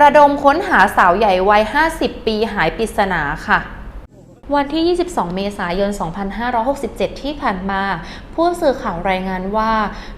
ระดมค้นหาสาวใหญ่วัย 50 ปีหายปริศนาค่ะ วันที่ 22 เมษายน 2567 ที่ผ่านมา ผู้สื่อข่าวรายงานว่า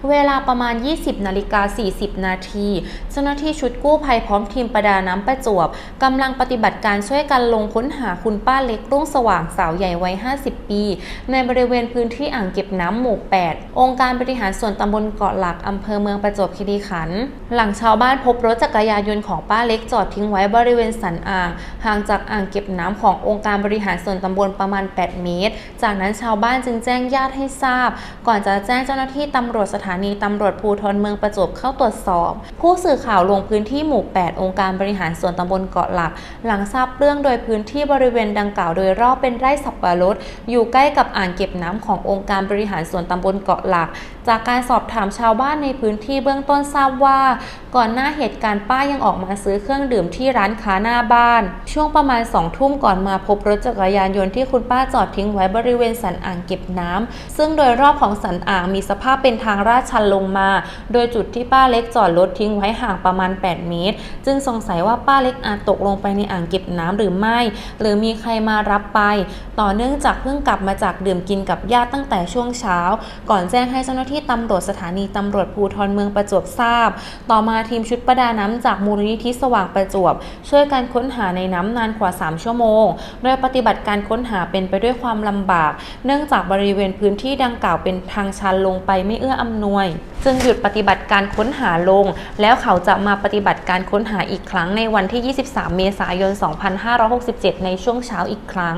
เวลาประมาณ 20 นาฬิกา 40 นาที เจ้าหน้าที่ชุดกู้ภัยพร้อมทีมประดาน้ำประจวบกำลังปฏิบัติการช่วยกันลงค้นหาคุณป้าเล็กรุ่งสว่างสาวใหญ่วัย 50 ปี ในบริเวณพื้นที่อ่างเก็บน้ำหมู่ 8 องค์การบริหารส่วนตำบลเกาะหลักอำเภอเมืองประจวบคีรีขันธ์หลังชาวบ้านพบรถจักรยานยนต์ของป้าเล็กจอดทิ้งไว้บริเวณสันอ่าง ห่างจากอ่างเก็บน้ำขององค์การบริหารส่วนตำบลประมาณ 8 เมตร จากนั้นชาวบ้านจึงแจ้งญาติให้ทราบ ก่อนจะแจ้งเจ้าหน้าที่ตำรวจสถานีตำรวจภูธรเมืองประจวบเข้าตรวจสอบ ผู้สื่อข่าวลงพื้นที่หมู่ 8 องค์การบริหารส่วนตำบลเกาะหลัก หลังทราบเรื่องโดยพื้นที่บริเวณดังกล่าวโดยรอบเป็นไร่สับปะรด อยู่ใกล้กับอ่างเก็บน้ำขององค์การบริหารส่วนตำบลเกาะหลัก จากการสอบถามชาวบ้านในพื้นที่เบื้องต้นทราบว่า ก่อนหน้าเหตุการณ์ป้ายังออกมาซื้อเครื่องดื่มที่ร้านค้าหน้าบ้าน ช่วงประมาณสองทุ่มก่อนมาพบรถจักรยานยนต์ที่คุณป้าจอดทิ้งไว้บริเวณสันอ่างเก็บน้ำซึ่งโดยรอบของสันอ่างมีสภาพเป็นทางลาดชันลงมา โดยจุดที่ป้าเล็กจอดรถทิ้งไว้ห่างประมาณ 8 เมตร จึงสงสัยว่าป้าเล็กอาจตกลงไปในอ่างเก็บน้ำหรือไม่ หรือมีใครมารับไป ต่อเนื่องจากเพิ่งกลับมาจากดื่มกินกับญาติตั้งแต่ช่วงเช้า ก่อนแจ้งให้เจ้าหน้าที่ตำรวจสถานีตำรวจภูธรเมืองประจวบทราบ ต่อมาทีมชุดประดาน้ำจากมูลนิธิสว่างประจวบ ช่วยกันค้นหาในน้ำนานกว่า 3 ชั่วโมง โดยปฏิบัติการค้นหาเป็นไปด้วยความลำบาก เนื่องจากบริเวณพื้นที่ดังกล่าวเป็นทางชันลงไปไม่เอื้ออำนวย จึงหยุดปฏิบัติการค้นหาลง แล้วเขาจะมาปฏิบัติการค้นหาอีกครั้งในวันที่ 23 เมษายน 2567 ในช่วงเช้าอีกครั้ง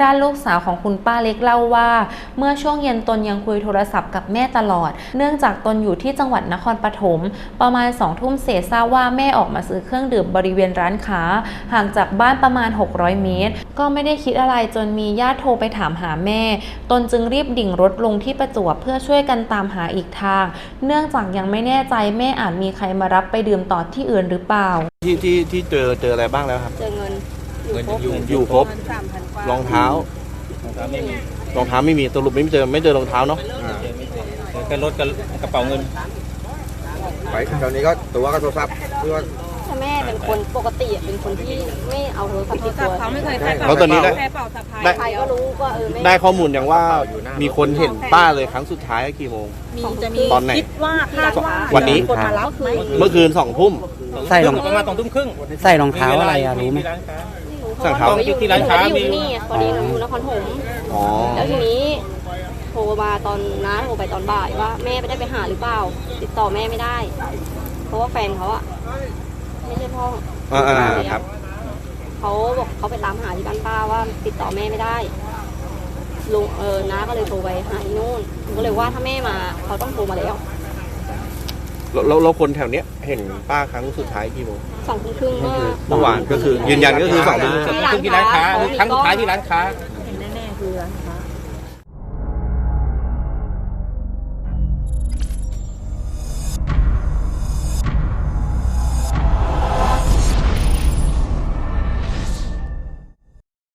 ด้านลูกสาวของคุณป้าเล็กเล่าว่า เมื่อช่วงเย็นตนยังคุยโทรศัพท์กับแม่ตลอด เนื่องจากตนอยู่ที่จังหวัดนครปฐมประมาณสองทุ่มเศษทราบว่าแม่ออกมาซื้อเครื่องดื่มบริเวณร้านค้า ห่างจากบ้านประมาณ 600 เมตร ก็ไม่ได้คิดอะไรจนมีญาติโทรไปถามหาแม่ ตนจึงรีบดิ่งรถลงที่ประจวบเพื่อช่วยกันตามหาอีกทาง เนื่องจากยังไม่แน่ใจแม่อาจมีใครมารับไปดื่มต่อที่อื่นหรือเปล่า ที่ที่ที่เจอเจออะไรบ้างแล้วครับ เจอเงินอยู่เงินครบอยู่อยู่ครบสามพันกว่ารองเท้ารองเท้าไม่มีรองเท้าไม่มีสรุปไม่เจอไม่เจอรองเท้าเนาะไม่เจอไม่เจอเจอแค่รถกับกระเป๋าเงินไปตอนนี้ก็ตัวก็โทรศัพท์เพื่อ ถ้าแม่เป็นคนปกติอะเป็นคนที่ไม่เอาโทรศัพท์ติดตัวเขาไม่เคยใช้แล้วตอนนี้ได้แค่เป่าสะพายได้ใครก็รู้ว่าเออไม่ได้ข้อมูลอย่างว่ามีคนเห็นป้าเลยครั้งสุดท้ายกี่โมง มีจะมีตอนไหน คิดว่าคาดว่าวันนี้คนมารับไหมเมื่อคืนสองทุ่ม ใส่รอง ประมาณสองทุ่มครึ่งใส่รองเท้าอะไรอะรู้ไหมที่ร้านค้า ไม่รู้เพสั่งราะเท้าว่าหนูอยู่ที่ร้านค้าหนูไม่ได้อยู่มีที่นี่อะพอดีหนูอยู่นครปฐม อ๋อ แล้วทีนี้โทรมาตอนน้าโทรไปตอนบ่ายว่าแม่ไม่ได้ไปหาหรือเปล่า ติดต่อแม่ไม่ได้ เพราะว่าแฟนเขาอะ ไม่ใช่พ่ออ่าอ่าครับ เขาบอกเขาไปตามหาที่บ้านป้าว่าติดต่อแม่ไม่ได้ลุงเออน้าก็เลยโทรไปหาที่นู่นหนูก็เลยว่าถ้าแม่มาเขาต้องโทรมาแล้วแล้วแล้วแล้วคนแถวเนี้ยเห็นป้าครั้งสุดท้ายกี่โมงสองทุ่มครึ่งเมื่อเมื่อวานก็คือยืนยันก็คือสองทุ่มสองทุ่มครึ่งที่ร้านค้าครั้งสุดท้ายที่ร้านค้า